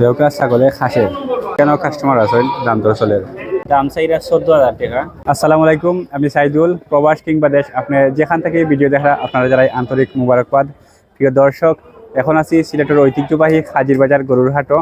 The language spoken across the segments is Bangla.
দেওকা ছাগলে খাসে। কেন কাস্টমার আছেন দাম দর চলের দাম চাইরা চোদ্দ হাজার টাকা। আসসালামু আলাইকুম আমি সাইদুল প্রবাস কিংবা দেশ। আপনি যেখান থেকে ভিডিও দেখা আপনারা যারা আন্তরিক মুবারকবাদ। প্রিয় দর্শক এখন আছি সিলেটের ঐতিহ্যবাহী হাজির বাজার গরুর হাটও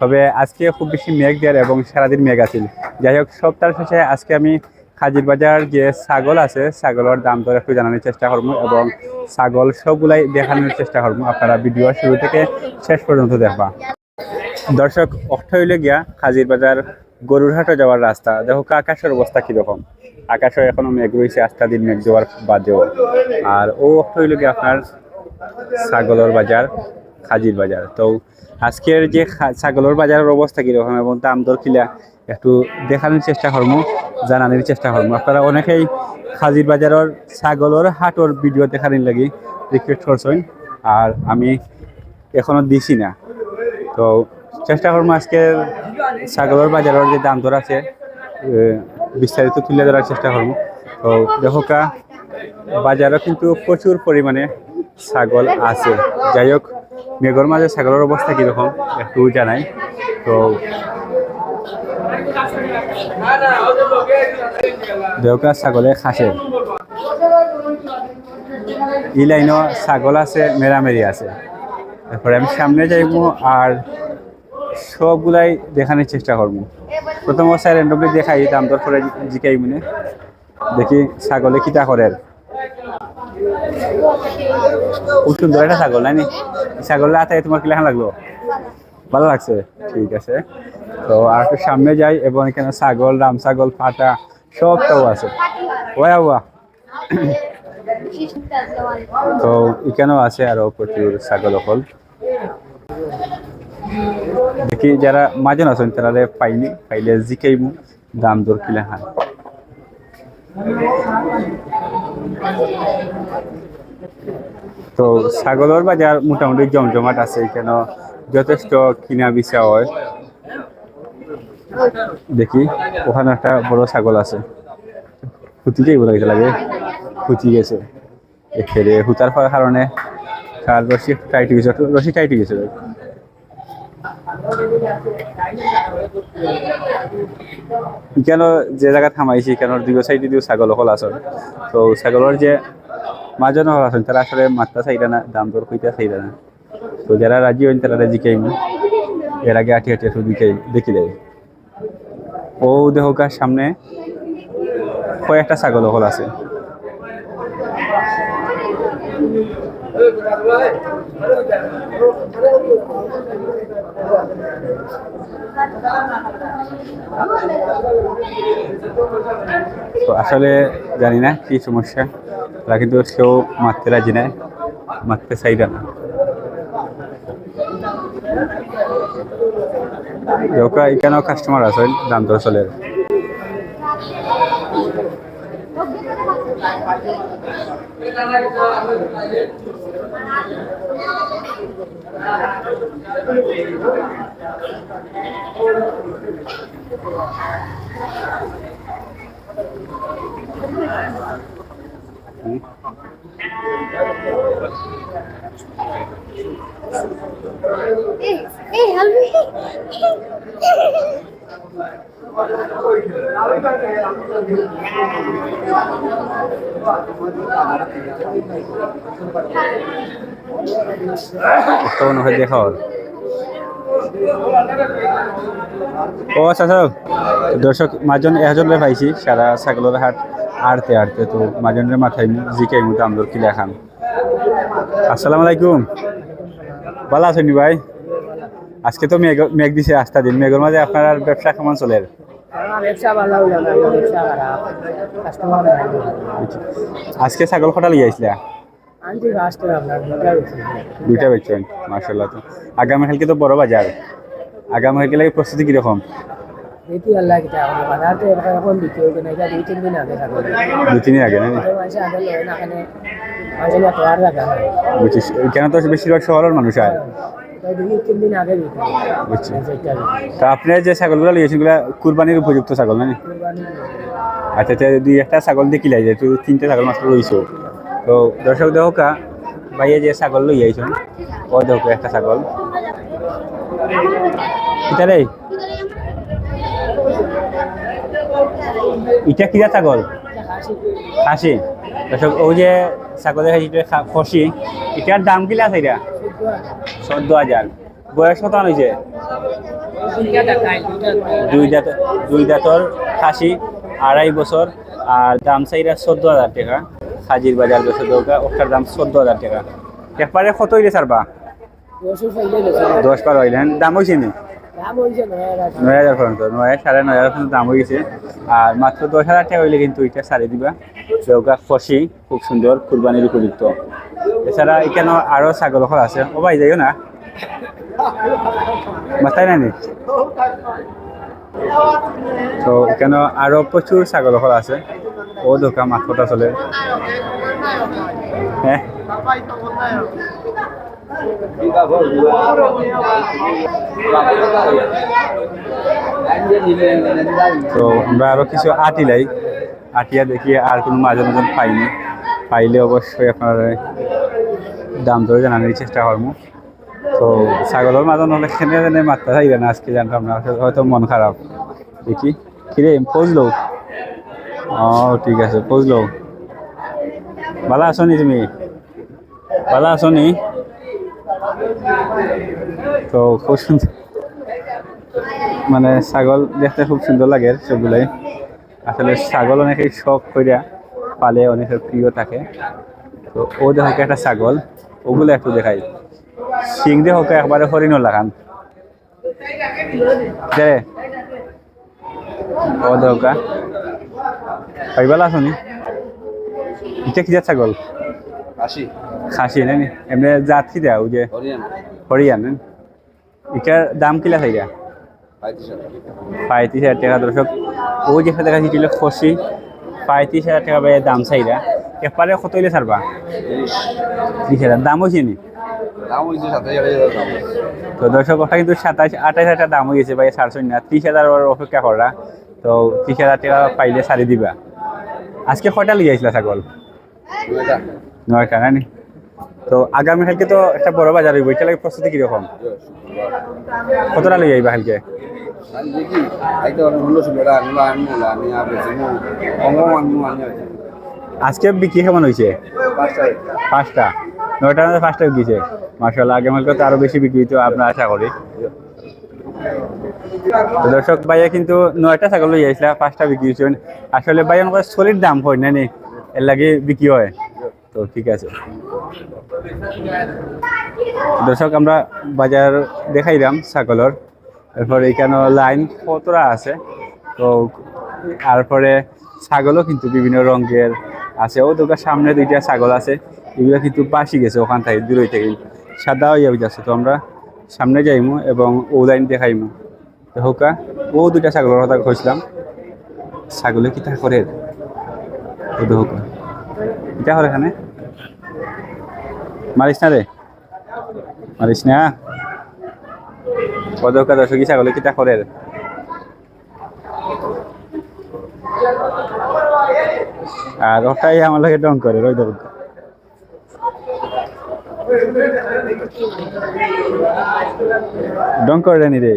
তবে আজকে খুব বেশি মেঘ দেয়ার এবং সারাদিন মেঘ আছিল। যাই হোক, সপ্তাহের শেষে আজকে আমি হাজির বাজার যে ছাগল আছে, ছাগলের দাম দর একটু জানানোর চেষ্টা করব এবং ছাগল সবগুলাই দেখানোর চেষ্টা করব। আপনারা ভিডিও শুরু থেকে শেষ পর্যন্ত দেখবা। দর্শক অর্থ হইলে গিয়া হাজির বাজার গরুর হাটে যাওয়ার রাস্তা। দেখো, আকাশের অবস্থা কীরকম? আকাশে এখনও মেঘ রয়েছে আস্থা দিন মেঘ যাওয়ার বাদেও। আর ও অর্থ হইলে গিয়া আপনার ছাগলের বাজার হাজির বাজার। তো আজকের যে ছাগলের বাজারের অবস্থা কীরকম এবং দাম দর কিলা একটু দেখানোর চেষ্টা করব জানানোর চেষ্টা করব আপনারা অনেকেই হাজির বাজারের ছাগলের হাটর ভিডিও দেখানোর লাগি রিকোয়েস্ট করছেন, আর আমি এখনও দিছি না। তো চেষ্টা করব আজকে ছাগলের বাজারের যে দাম দর আছে বিস্তারিত তুলে ধরার চেষ্টা করব তো দেখো বাজারও কিন্তু প্রচুর পরিমাণে ছাগল আছে। যাই হোক মেঘর মাঝে ছাগলের অবস্থা কীরকম একটু জানাই তো দেওকা ছাগলে খাসে ই লাইনও ছাগল আছে মেরামেরি আছে। তারপরে আমি সামনে যাইব আর সবগুলাই দেখানোর চেষ্টা করব। প্রথম অবস্থায় র্যান্ডমলি দেখাই, দাম দর করে জিকাই মনে দেখি ছাগলে কিতা করে খুব সুন্দর একটা ছাগল নাইনি ছাগলের হাতে তোমার কিলাখান লাগল? ভালো লাগছে? ঠিক আছে। তো আর একটু সামনে যাই এবং এখানে ছাগল, রাম ছাগল, ফাটা সবটাও আছে। ওয়া ওয়া। তো এখানেও আছে আরও প্রচুর ছাগল অকল দেখি যারা মাজন আছেন, তারা পাইনি, পাইলে জিকাইমু, দাম দর কিলা হান। তো ছাগলের বাজার মোটামুটি জমজমাট আছে কেন যথেষ্ট কিনা বিচা হয়। দেখি, ওখানে একটা বড় ছাগল আছে। খুঁতি যাইব লাগে লাগে খুঁতি গেছে। এখানে হুতার পাওয়ার কারণে তার রশি টাইট গেছে রশি টাইট গেছে। কেন যে জায়গা থামাইছি, কেন দুই সাইডে দিও ছাগল হল আসল? তো ছাগলের যে মাজন হল আছেন তারা আসলে মাত্রা চাইরা না, দাম দর কইতে চাইরা না। তো যারা রাজি হইন, তারা জিকাইম এর আগে আটি আটি দিকে দেখি দেয়। ও দেহকার সামনে কয়েকটা ছাগল হল আছে। তো আসলে জানি না কি সমস্যা। তারা কিন্তু সেও মারতে রাজি নাই মারতে চাইরা না। এখানেও কাস্টমার আছে? দাম দর চলে। Hey, hey, help me. তো মনে হয় দেখা ওর ও আচ্ছা আচ্ছা। দর্শক, মাজন এহাজনে পাইছি সারা ছাগলের হাট আড়তে আড়তে তো মাজনের মাথায় জিকাই মতো আমদর কিলা খান। আসসালামু আলাইকুম। ভালো আছেন ভাই? আজকে তো মেঘ মেঘ দিছে আস্থা দিন। মেঘের মাঝে আপনার ব্যবসা কেমন চলে? কাস্টমার আজকে ছাগল কটা লিয়ে দুইটা বেচছেন মার্শাল্লাহ তো। আগামীকালকে তো বড় বাজার। আগামীকালকে লাগে প্রস্তুতি কীরকম? আল্লাহ কিটা আমাদের বাজার তো এখন বিক্রি দুই তিন দিন আগে দুই তিন দিন আগে না মানুষের আগে লয় না এখানে মানুষের এত আর রাখা বুঝছিস এখানে তো বেশিরভাগ শহরের মানুষ আয় তো আপনি যে ছাগলগুলো লিয়েছেন সেগুলো কুরবানির উপযুক্ত ছাগল না আচ্ছা আচ্ছা দুই একটা ছাগল দেখি লাই যায় তুই তিনটে ছাগল মাত্র রয়েছে তো দর্শক দেখো কা ভাইয়ে যে ছাগল লই আইছেন, ও দেখো একটা ছাগল। এটা রে? এটা কিরা ছাগল? খাসি। দর্শক ওই যে ছাগল দেখাচ্ছি এটা খসি। এটার দাম কিলা আছে এটা? চোদ্দ হাজার। বয়স কত হয়েছে দুই দাঁত, দুই দাঁতর খাসি, আড়াই বছর, আর দাম চাইরা চোদ্দ হাজার টাকা। হাজির বাজার বেছে দৌকা ওটার দাম চোদ্দ হাজার টাকা। একবারে কত হইলে গেছে দশ বারো হইলেন দাম হয়েছে নি? নয় হাজার পর্যন্ত, নয়, সাড়ে নয় হাজার পর্যন্ত দাম হয়ে আর মাত্র দশ হাজার টাকা হইলে কিন্তু এটা সারি দিবা। চৌকা ফসি, খুব সুন্দর, কুরবানির উপযুক্ত। এছাড়া এখানে আরও ছাগল আছে। ও ভাই, যাইও না। মাথায় নানি তো এখানে আরও প্রচুর ছাগল আছে। ও দোকান মাথটা চলে। হ্যাঁ তো আমরা আরও কিছু আটিলাই আটিয়া দেখি আর কোনো মাঝে মাঝে পাইনি। পাইলে অবশ্যই আপনার দাম ধরে জানানোর চেষ্টা করব। তো ছাগলের মাঝে খেনে যেনে মাত্রা চাইবে না, আজকে জানতাম না। হয়তো মন খারাপ। দেখি, কিরে ফজলো ও, ঠিক আছে ফজলো ভালো আছো নি তুমি? ভালো আছো নি? তো খুব সুন্দর। মানে ছাগল দেখতে খুব সুন্দর লাগে সবগুলাই। আসলে ছাগল অনেকেই শখ করিয়া পালে অনেকের প্রিয় থাকে। তো ও দেখো একটা ছাগল, ওগুলো একটু দেখাই। সিং দেখো একবারে হরিণ লাগান। দে। ও দেখো। পাইবালা আছো নি? এটা কি ছাগল আশি খাসি। নানি এমনি জাত কি দেয়া ওই যে হরিয়ানা। এটার দাম কিলা থাইগা পঁয়ত্রিশ হাজার। টাকা দর্শক। ও যেখানে দেখা যাচ্ছিল খসি পঁয়ত্রিশ হাজার টাকা দাম চাইরা একবারে কত হইলে ছাড়বা? তিরিশ। হাজার। দাম হয়েছে নি? তো দর্শক ওটা কিন্তু সাতাশ আঠাশ হাজার দাম হয়ে গেছে ভাই সাড়ে না ত্রিশ হাজার অপেক্ষা করা তো ত্রিশ হাজার টাকা পাইলে ছাড়ি দিবা। আজকে কয়টা লিয়ে আসলা ছাগল? নয়টা নয়টা নানি তো আগামী কালকে তো একটা বড় বাজার হইব এটা লাগে প্রস্তুতি কীরকম? কতটা লিয়ে আইবা কালকে? আজকে বিক্রি কেমন হয়েছে পাঁচটা। মধ্যে পাঁচটা বিক্রিছে মার্শাল্লাহ আগে মালকে তো আরও বেশি বিক্রি হইতো আমরা আশা করি। তো দর্শক, ভাইয়া কিন্তু নয়টা ছাগল লই আইসলা, পাঁচটা বিক্রি হয়েছে আসলে ভাই আমাকে সলিড দাম হয় না নি এর লাগে বিক্রি হয়। তো ঠিক আছে। দর্শক, আমরা বাজার দেখাইলাম ছাগলের। এরপর এখানে লাইন কতটা আছে। তো তারপরে ছাগলও কিন্তু বিভিন্ন রঙের আছে। ও দোকান সামনে দুইটা ছাগল আছে। এগুলো কিন্তু বাসি গেছে ওখান থেকে দূরই থেকে। সাদা হয়ে যাচ্ছে। তো আমরা সামনে যাইমু এবং ও লাইন দেখাইমু। হোকা ও দুইটা ছাগলের কথা কইছিলাম। ছাগলে কি তা করে? ও হোকা এখানে। মারিস না রে? মারিস না? পদকা দর্শকী ছাগলে কিতা করে? আর ওটাই আমার লাগে ডং করে রই দেব ডং করে নি রে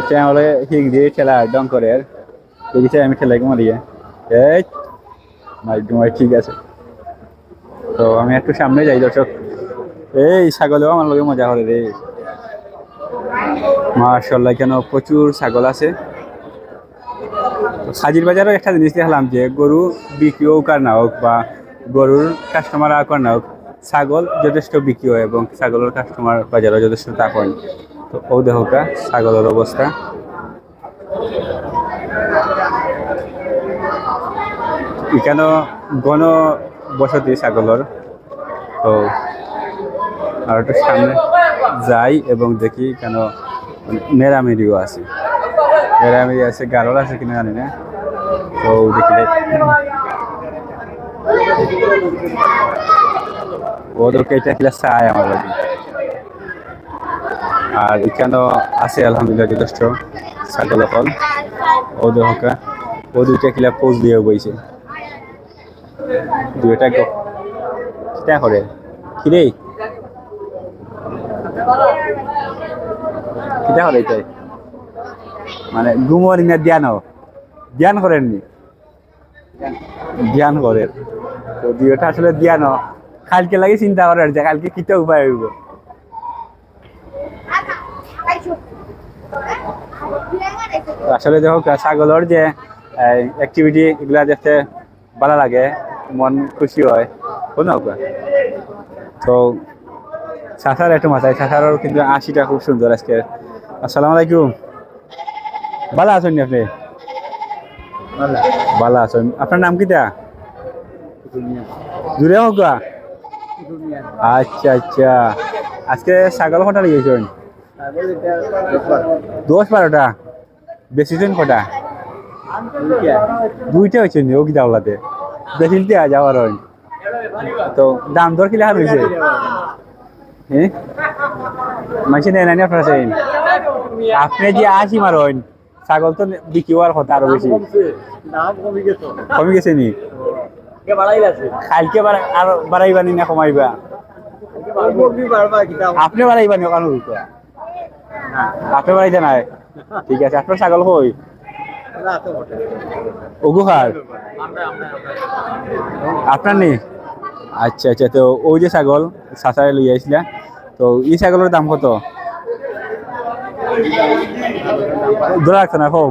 এটা আমার হিং দিয়ে খেলা ডং করে আর আমি খেলাই মারিয়ে এই, মাই ঠিক আছে। তো আমি একটু সামনে যাই, দর্শক। এই, ছাগলেও আমার লগে মজা করে রে। মার্শাল্লাহ কেন প্রচুর ছাগল আছে। তো হাজির বাজারও একটা জিনিস দেখলাম যে, গরু বিক্রিও হোক আর না হোক বা গরুর কাস্টমার আর না হোক ছাগল যথেষ্ট বিক্রি হয় এবং ছাগলের কাস্টমার বাজারও যথেষ্ট তাকন তো ও দেহকা ছাগলের অবস্থা। এখানে গণ বসতি ছাগলের। তো আর একটু সামনে যাই এবং দেখি কেন মেরামেরিও আছে। মেরামেরি আছে, গারল আছে কিনা জানি না। তো দেখি। ওদেরকে এটা কিলা চায় আমার আর এখানেও আছে, আলহামদুলিল্লাহ, যথেষ্ট। ছাগল অকল। ওদের হকা ও দুইটা কিলা পোজ দিয়ে বইছে। দুইটা করে? কিরে? কিতা করে এটাই? মানে গুমরি না ধ্যানও ধ্যান করেননি। ধ্যান করেন। তো দুইটা আসলে ধ্যানও কালকে লাগে চিন্তা করার যে কালকে কিতা উপায় হইব? আসলে দেখো ছাগলের যে অ্যাক্টিভিটি এগুলা দেখতে ভালো লাগে মন খুশি হয় কোনো তো চাষার একটু মাথায় চাষারও কিন্তু আশিটা খুব সুন্দর আজকে। আসসালামু আলাইকুম। ভালো আছেন আপনি? ভালো। আছেন। আপনার নাম কিটা দূরে হোক? আচ্ছা আচ্ছা। আজকে ছাগল কটা লিয়েছেন দশ বারোটা। বেশিছেন কটা? দুইটা হয়েছে নি ও কি দাওলাতে বেশি দেওয়া যাওয়ার তো দাম দর কিলা হয়েছে হ্যাঁ? মাসে নেয় নানি আপনার চাইন আপনি যে আশি মারেন ছাগল তো বিক্রি হওয়ার কথা আরও বেশি। কমে গেছে নি? কালকে আরও বাড়াইবা নি কমাইবা। আপনি বাড়াইবা নি ওখানে উল্টো আপনি বাড়াইতে নাই। ঠিক আছে আপনার ছাগল কই? ওগু খার আপনার নেই আচ্ছা আচ্ছা তো ওই যে ছাগল সাসারে লই আইছিলা তো এই ছাগলের দাম কত? ধরে রাখছে না কম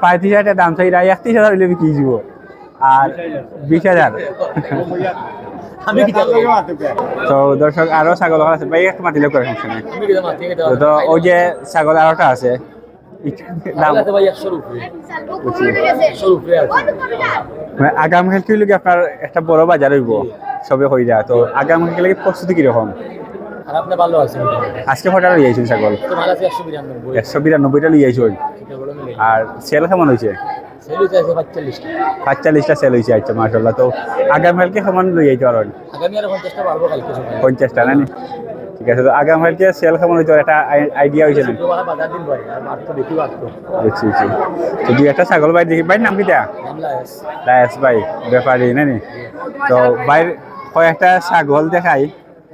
পঁয়ত্রিশ হাজার দাম চাইরা একত্রিশ হাজার হইলে বিক্রি যাব। আর বিশ হাজার। তো দর্শক আরও ছাগল আছে। ভাই একটু মাতিলে করে তো- ওই যে ছাগল আরোটা আছে। মানে আগাম খেলতে কি আপনার একটা বড় বাজার হইব? সবে হয়ে যায়। তো আগাম খেলে কি প্রস্তুতি কীরকম? আপনি ভালো আছেন? আজকে কটা লই আইছেন ছাগল? ভালো আছে একশো বিরানব্বই একশো বিরানব্বইটা লই আইছেন। আর সেল কেমন সেলু সেল হয়েছে আচ্ছা মার্শাল্লাহ তো আগাম কালকে কেমন লই আইতে পারেন আগামী আর পঞ্চাশটা পারব কালকে সকালে। পঞ্চাশটা না নি? ঠিক আছে তো আগাম কালকে সেল কেমন হইতে একটা আইডিয়া হয়েছে না? বাজার দিন ভাই আর মাঠ তো দেখি বাড়তো বুঝছি বুঝছি তো দুই একটা ছাগল ভাই দেখি ভাই নাম কিটা লায়াস। ভাই ব্যাপারী না নি? তো বাইর কয়েকটা ছাগল দেখাই।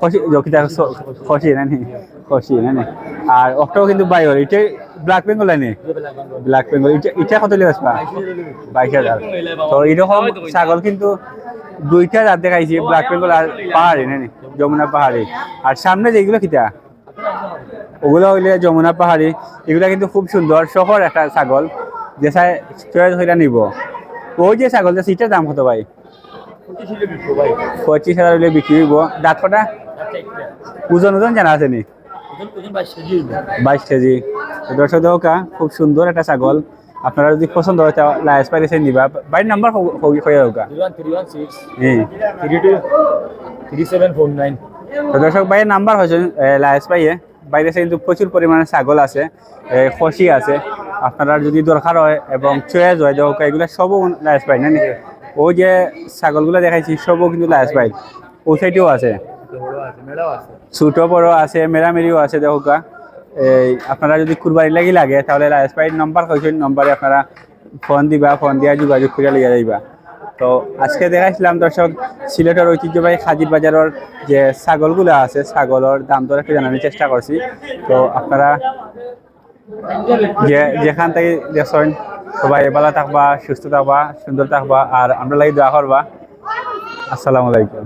খসি জকিটা খসি না নি? খসি না নি? আর অক্টো কিন্তু বাইর এটা ব্ল্যাক বেঙ্গল নি? ব্ল্যাক বেঙ্গল এটা এটা কত লেগে আসবা বাইশ হাজার। তো এরকম ছাগল কিন্তু দুইটা জাত দেখাইছি ব্ল্যাক বেঙ্গল আর পাহাড়ি, না নি? যমুনা পাহাড়ি। আর সামনে যেগুলো কিতা? ওগুলো হইলে যমুনা পাহাড়ি। এগুলা কিন্তু খুব সুন্দর শহর একটা ছাগল, যে চয়েস হইলা নিব। ওই যে ছাগল যে সিটার দাম কত ভাই? পঁচিশ হাজার হইলে বিক্রি হইব। দাঁত কটা? ওজন ওজন জানা আছে নি? বাইশ কেজি দর্শক দর্শকা খুব সুন্দর একটা ছাগল। আপনারা যদি পছন্দ হয় তা লাইস পাইছে নিবা বাড়ির নাম্বার হয়ে হোক দর্শক ভাইয়ের নাম্বার হয়েছে লাইস পাইয়ে। বাইরে কিন্তু প্রচুর পরিমাণে ছাগল আছে খসি আছে। আপনারা যদি দরকার হয় এবং চয়েস হয় দেখো এগুলো সবও লাইস পাই না ওই যে ছাগলগুলো দেখাইছি সবও কিন্তু লাইস পাই। ও সাইডেও আছে। ছোট, বড় আছে মেরামেরিও আছে, দেখো। এই, আপনারা যদি কুরবানি লাগি লাগে, তাহলে লাইস পাইর নাম্বার হয়েছে নম্বরে আপনারা ফোন দিবা ফোন দিয়া যোগাযোগ করে লিয়ে যাইবা। তো আজকে দেখাইছিলাম দর্শক, সিলেটের ঐতিহ্যবাহী হাজির বাজারের যে ছাগলগুলো আছে, ছাগলের দাম দর একটু জানানোর চেষ্টা করছি। তো আপনারা যে, যেখান থেকে দেখছেন, সবাই ভালো থাকবা, সুস্থ থাকবা, সুন্দর থাকবা, আর আমরা লাগি দোয়া করবা। আসসালামু আলাইকুম।